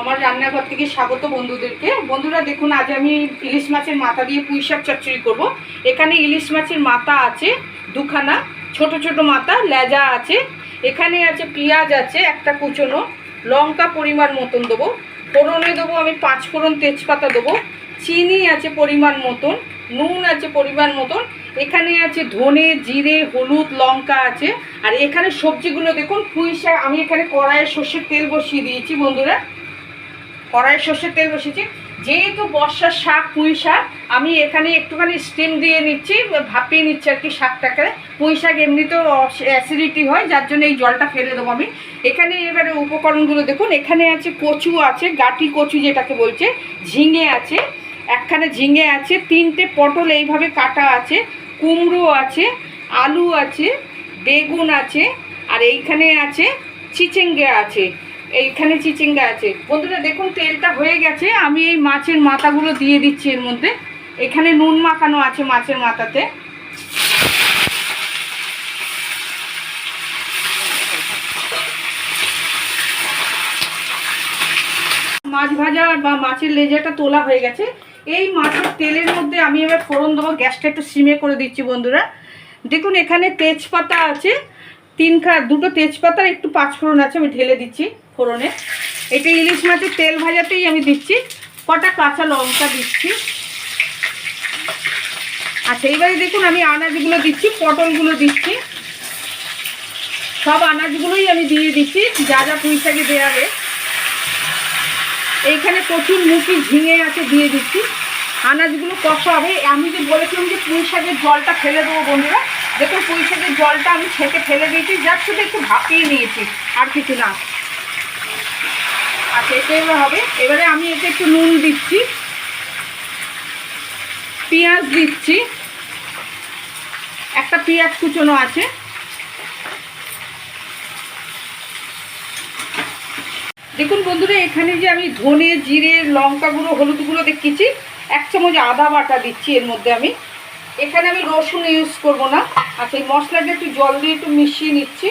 আমার রান্নাঘর থেকে স্বাগত বন্ধুদেরকে। বন্ধুরা, দেখুন, আজ আমি ইলিশ মাছের মাথা দিয়ে পুঁই শাক চচ্চড়ি করব। এখানে ইলিশ মাছের মাথা আছে দুখানা, ছোট ছোট মাথা, লেজা আছে। এখানে আছে পেঁয়াজ আছে, একটা কুচনো। লঙ্কা পরিমাণ মতন দেবো। ফোড়নে দেবো আমি পাঁচ ফোড়ন তেজপাতা দেবো। চিনি আছে পরিমাণ মতন, নুন আছে পরিমাণ মতন। এখানে আছে ধনে, জিরে, হলুদ, লঙ্কা আছে। আর এখানে সবজিগুলো দেখুন, পুঁই শাক, আমি এখানে কড়াইয়ে সর্ষের তেল বসিয়ে দিয়েছি বন্ধুরা। কড়াই সর্ষের তেল বসিয়েছি। যেহেতু বর্ষার শাক, পুঁই শাক, আমি এখানে একটুখানি স্টিম দিয়ে নিচ্ছি, ভাপিয়ে নিচ্ছি আর কি শাকটাকে। পুঁই শাক এমনিতেও অ্যাসিডিটি হয়, যার জন্য এই জলটা ফেলে দেবো আমি। এখানে এবারে উপকরণগুলো দেখুন, এখানে আছে কচু আছে, গাটি কচু যেটাকে বলছে, ঝিঙে আছে, একখানে ঝিঙে আছে, তিনটে পটল এইভাবে কাটা আছে, কুমড়ো আছে, আলু আছে, বেগুন আছে, আর এইখানে আছে, চিচিঙ্গে আছে। এইখানে চিচিঙ্গা আছে। বন্ধুরা, দেখুন, তেলটা হয়ে গেছে। আমি এই মাছের মাথাগুলো দিয়ে দিচ্ছি এর মধ্যে। এখানে নুন মাখানো আছে মাছের মাথাতে। মাছ ভাজা বা মাছের লেজাটা তোলা হয়ে গেছে। এই মাছের তেলের মধ্যে আমি এবার ফোড়ন দেবো। গ্যাসটা একটু সিমে করে দিচ্ছি, বন্ধুরা। দেখুন, এখানে তেজপাতা আছে। তিন খা, দুটো তেজপাতার একটু পাঁচ ফোড়ন আছে, আমি ঢেলে দিচ্ছি ফোড়নে। এটা ইলিশ মাছের তেল ভাজাতেই আমি দিচ্ছি। কটা কাঁচা লঙ্কা দিচ্ছি। আচ্ছা এবারে দেখুন, আমি আনাজগুলো দিচ্ছি, পটলগুলো দিচ্ছি। সব আনাজগুলোই আমি দিয়ে দিচ্ছি, যা যা পুঁই শাকে দেওয়াবে এইখানে প্রচুর মুখি ঝিঙে আছে, দিয়ে দিচ্ছি। আনাজগুলো কষা হবে। আমি যে বলেছিলাম যে পুঁই শাকের জলটা ফেলে দেবো বন্ধুরা দেখুন, পুঁই শাকের জলটা আমি ছেঁকে ফেলে দিয়েছি, যার শুধু একটু ভাপিয়ে নিয়েছি, আর কিছু না। আচ্ছা এটা হবে। এবারে আমি এতে একটু নুন দিচ্ছি, পেঁয়াজ দিচ্ছি, একটা পেঁয়াজ কুচনো আছে। দেখুন বন্ধুরা, এখানে যে আমি ধনে, জিরে, লঙ্কা গুঁড়ো, হলুদ গুঁড়ো দেখেছি, এক চামচ আদা বাটা দিচ্ছি এর মধ্যে আমি। এখানে আমি রসুন ইউজ করব না। আচ্ছা এই মশলাটা একটু জল দিয়ে একটু মিশিয়ে নিচ্ছি।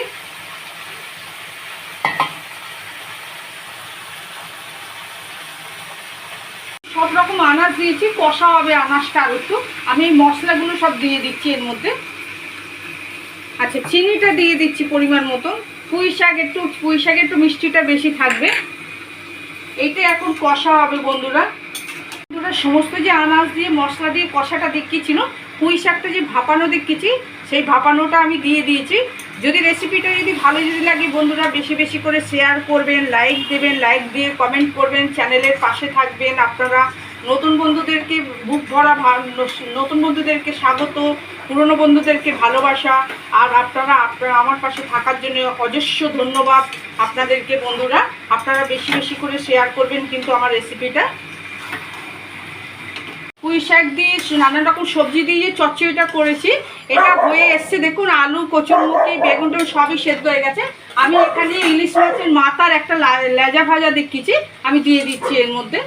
সব রকম আনাজ দিয়েছি, কষা হবে আনাজটা আর একটু। আমি এই মশলাগুলো সব দিয়ে দিচ্ছি এর মধ্যে। আচ্ছা চিনিটা দিয়ে দিচ্ছি পরিমাণ মতন। পুঁই শাক একটু, পুঁই শাক একটু মিষ্টিটা বেশি থাকবে। এইটা এখন কষা হবে বন্ধুরা। বন্ধুরা, সমস্ত যে আনাজ দিয়ে, মশলা দিয়ে কষাটা দেখিয়েছিল পুঁই শাকটা যে ভাপানো দেখিয়েছি সেই ভাপানোটা আমি দিয়ে দিয়েছি। যদি রেসিপিটা যদি ভালো যদি লাগে বন্ধুরা, বেশি বেশি করে শেয়ার করবেন লাইক দেবেন লাইক দিয়ে কমেন্ট করবেন চ্যানেলের পাশে থাকবেন আপনারা। নতুন বন্ধুদেরকে বুক ভরা নতুন বন্ধুদেরকে স্বাগত, পুরনো বন্ধুদেরকে ভালোবাসা। আর আপনারা আপনারা আমার পাশে থাকার জন্য অজস্র ধন্যবাদ আপনাদেরকে বন্ধুরা। আপনারা বেশি বেশি করে শেয়ার করবেন কিন্তু আমার রেসিপিটা পুঁই শাক দিয়ে নানান রকম সবজি দিয়ে যে চচ্চড়িটা করেছি, এটা হয়ে এসছে, দেখুন, আলু, কচুরমুখি, বেগুন টেগুন সবই সেদ্ধ হয়ে গেছে। আমি এখানে ইলিশ মাছের মাথার একটা লেজা ভাজা দেখিয়েছি, আমি দিয়ে দিচ্ছি এর মধ্যে।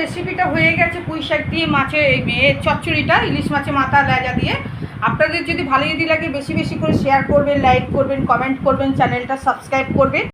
রেসিপিটা হয়ে গেছে পুঁই শাক দিয়ে মাছের চচ্চড়িটা, ইলিশ মাছের মাথা লেজা দিয়ে। আপনাদের যদি ভালো যদি লাগে, বেশি বেশি করে শেয়ার করবেন লাইক করবেন কমেন্ট করবেন চ্যানেলটা সাবস্ক্রাইব করবেন।